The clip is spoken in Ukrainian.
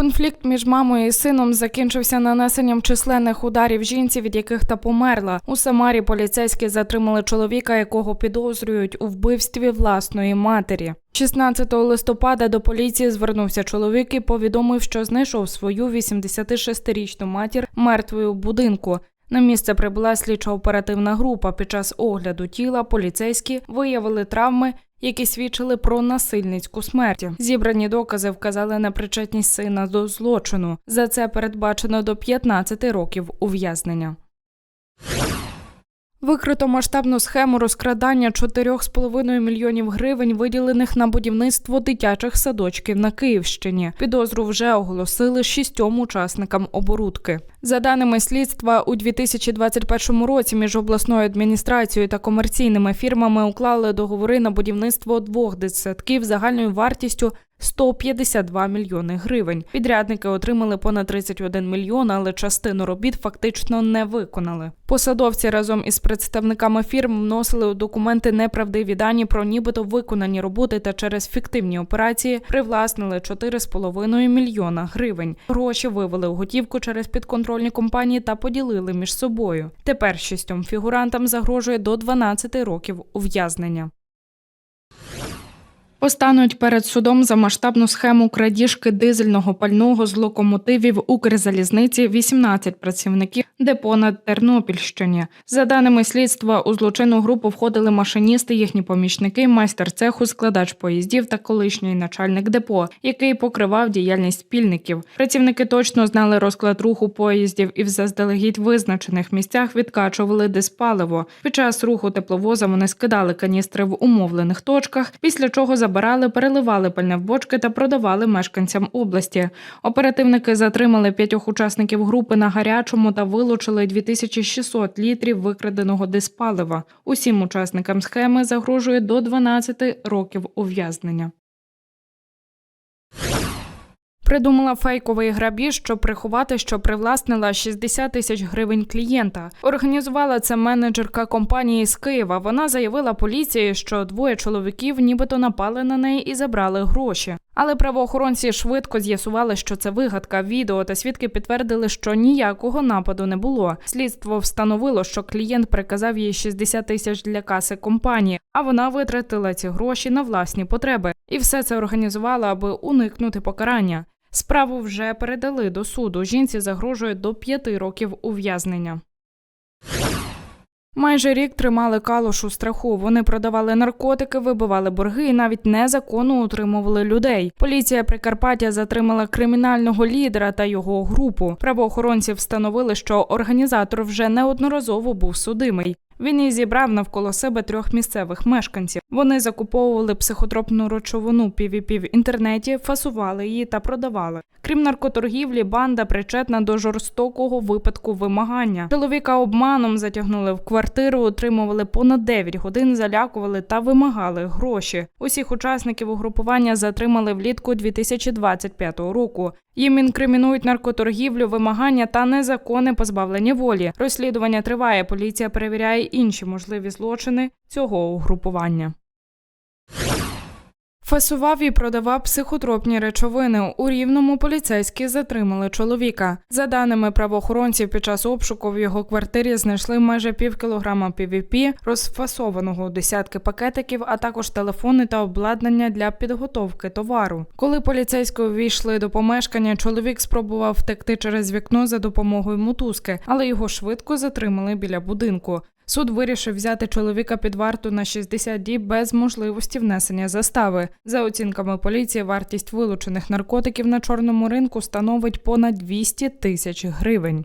Конфлікт між мамою і сином закінчився нанесенням численних ударів жінці, від яких та померла. У Самарі поліцейські затримали чоловіка, якого підозрюють у вбивстві власної матері. 16 листопада до поліції звернувся чоловік і повідомив, що знайшов свою 86-річну матір мертвою в будинку. На місце прибула слідчо-оперативна група. Під час огляду тіла поліцейські виявили травми, які свідчили про насильницьку смерть. Зібрані докази вказали на причетність сина до злочину. За це передбачено до 15 років ув'язнення. Викрито масштабну схему розкрадання 4,5 мільйонів гривень, виділених на будівництво дитячих садочків на Київщині. Підозру вже оголосили шістьом учасникам оборудки. За даними слідства, у 2021 році між обласною адміністрацією та комерційними фірмами уклали договори на будівництво двох дитсадків загальною вартістю 152 мільйони гривень. Підрядники отримали понад 31 мільйон, але частину робіт фактично не виконали. Посадовці разом із представниками фірм вносили у документи неправдиві дані про нібито виконані роботи та через фіктивні операції привласнили 4,5 мільйона гривень. Гроші вивели у готівку через підконтрольні компанії та поділили між собою. Тепер шістьом фігурантам загрожує до 12 років ув'язнення. Постануть перед судом за масштабну схему крадіжки дизельного пального з локомотивів Укрзалізниці 18 працівників депо на Тернопільщині. За даними слідства, у злочинну групу входили машиністи, їхні помічники, майстер цеху, складач поїздів та колишній начальник депо, який покривав діяльність спільників. Працівники точно знали розклад руху поїздів і в заздалегідь визначених місцях відкачували диспаливо. Під час руху тепловоза вони скидали каністри в умовлених точках, після чого забирали, переливали пальне в бочки та продавали мешканцям області. Оперативники затримали п'ятьох учасників групи на гарячому та вилучили 2600 літрів викраденого диспалива. Усім учасникам схеми загрожує до 12 років ув'язнення. Придумала фейковий грабіж, щоб приховати, що привласнила 60 тисяч гривень клієнта. Організувала це менеджерка компанії з Києва. Вона заявила поліції, що двоє чоловіків нібито напали на неї і забрали гроші. Але правоохоронці швидко з'ясували, що це вигадка. Відео та свідки підтвердили, що ніякого нападу не було. Слідство встановило, що клієнт приказав їй 60 тисяч для каси компанії, а вона витратила ці гроші на власні потреби. І все це організувала, аби уникнути покарання. Справу вже передали до суду. Жінці загрожує до п'яти років ув'язнення. Майже рік тримали калош у страху. Вони продавали наркотики, вибивали борги і навіть незаконно утримували людей. Поліція Прикарпаття затримала кримінального лідера та його групу. Правоохоронці встановили, що організатор вже неодноразово був судимий. Він і зібрав навколо себе трьох місцевих мешканців. Вони закуповували психотропну речовину PVP в інтернеті, фасували її та продавали. Крім наркоторгівлі, банда причетна до жорстокого випадку вимагання. Чоловіка обманом затягнули в квартиру, отримували понад 9 годин, залякували та вимагали гроші. Усіх учасників угрупування затримали влітку 2025 року. Їм інкримінують наркоторгівлю, вимагання та незаконне позбавлення волі. Розслідування триває. Поліція перевіряє інші можливі злочини цього угрупування. Фасував і продавав психотропні речовини. У рівному поліцейські затримали чоловіка. За даними правоохоронців, під час обшуку в його квартирі знайшли майже пів кілограма PVP, розфасованого десятки пакетиків, а також телефони та обладнання для підготовки товару. Коли поліцейські увійшли до помешкання, чоловік спробував втекти через вікно за допомогою мотузки, але його швидко затримали біля будинку. Суд вирішив взяти чоловіка під варту на 60 діб без можливості внесення застави. За оцінками поліції, вартість вилучених наркотиків на чорному ринку становить понад 200 тисяч гривень.